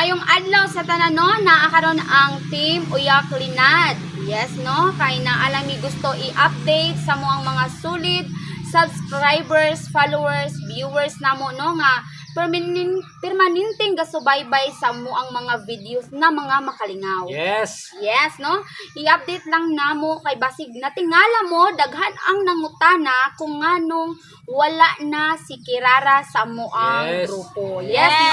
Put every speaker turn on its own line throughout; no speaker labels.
Mayong adlaw sa tanan no, naakaron ang team Uyak Linad. Yes no, kay na alami gusto i-update sa mo ang mga sulit subscribers, followers, viewers namo no nga permanen permanenteng gasubaybay sa mo ang mga videos na mga makalingaw.
Yes.
Yes, no? I-update lang namo kay basig natingala mo daghan ang nangutana kung nganong wala na si Kirara sa mo ang
Yes.
grupo. Yes, no?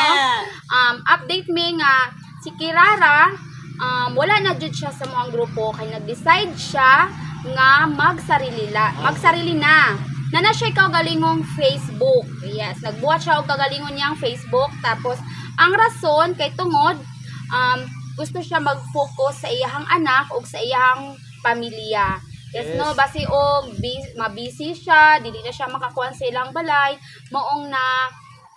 Um update me nga si Kirara um wala na jud siya sa ang grupo kay nag-decide siya nga magsarili la, magsarili na. Na na siya ikaw galingong Facebook. Yes, nagbuhat siya og kagalingon niyang Facebook tapos ang rason kay tungod um, gusto siya mag-focus sa iyahang anak o sa iyahang pamilya. Yes,
Yes.
no, basi og bi- mabisi siya, dili na siya makakuan sa ilang balay, moong na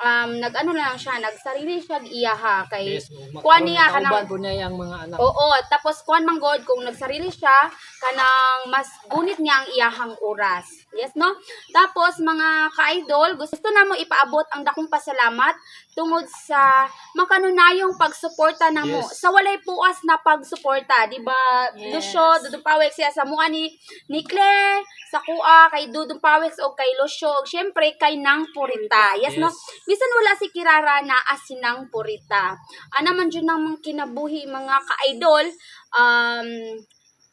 um, nag-ano na lang siya, nagsarili siya iyaha kay
Yes.
kuan niya kanang
po niya yung mga anak.
Oo, tapos kuan man god kung nagsarili siya kanang mas gunit niya ang iyahang oras. Yes no? Tapos mga ka-idol, gusto na mo ipaabot ang dakong pasalamat tungod sa makanunayong pagsuporta na mo.
Yes.
Sa walay puas na pagsuporta, di ba?
Yes.
Lucio, Dudong Pawex siya sa mua ni, ni Claire, sa Kua, kay Dudong Pawex o kay Lucio, ug syempre kay Nang Purita. Yes, no?
Yes.
Bisan wala si Kirara na asinang Purita. Ana man dyan mga kinabuhi mga ka-idol, um,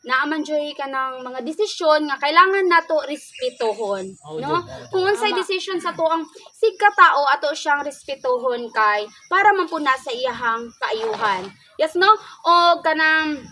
naaman dyan ka ng mga desisyon nga kailangan nato respetuhon.
Oh,
no?
Jud.
Kung unsay decision sa to ang sigka tao ato siyang respetuhon kay para man po na sa iyahang kaayuhan. Yes no? O kanang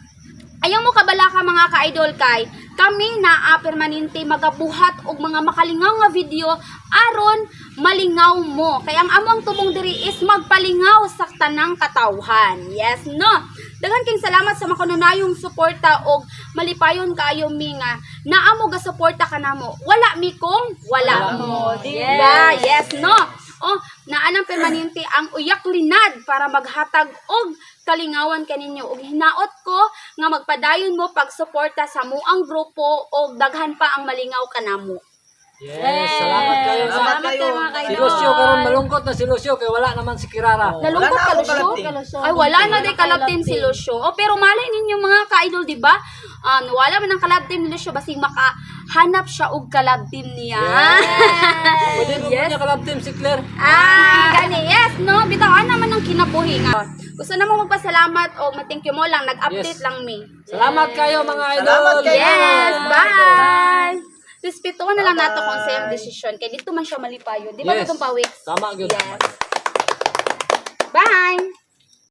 Ayaw mo kabala ka mga ka-idol kay kami naa permanente magabuhat og mga makalingaw nga video aron malingaw mo. Kaya ang among tubong diri is magpalingaw sa tanang katawhan. Yes, no? Daghan king salamat sa makanunayong suporta og malipayon kaayo mi nga naa mo ga suporta kanamo. Wala mi kung wala
Wala
mo. Diba? Yes, no? Oh, naanang permanente ang uyak linad para maghatag og kalingawan kaninyo ug hinaot ko nga magpadayon mo pagsuporta sa muang grupo og daghan pa ang malingaw kanamo.
Yes. Salamat kayo.
Salamat
sa
kayo mga
Si
kaidol.
Lucio karon malungkot na si Lucio kay wala naman si Kirara.
Oo.
Nalungkot ka Lucio? Ay wala na day kalab team si Lucio. Oh, pero malay ninyo mga ka-idol, di ba? Um, wala man ang kalab team ni Lucio basig makahanap siya og kalab team niya.
Pwede mo
Yes.
niya kalab team si Claire.
Ah, gani, yes, no? Bitawan naman ang kinabuhi nga. Gusto na mo magpasalamat o ma-thank you mo lang, nag-update
Yes.
lang mi.
Salamat kayo mga idol.
Salamat kayo.
Yes,
Mga
bye! Respetuhan na lang nato kung sa iyong desisyon. Kaya dito man siya malipayo. Di ba
Yes.
itong pawik?
Tama gyud.
Yes. Bye!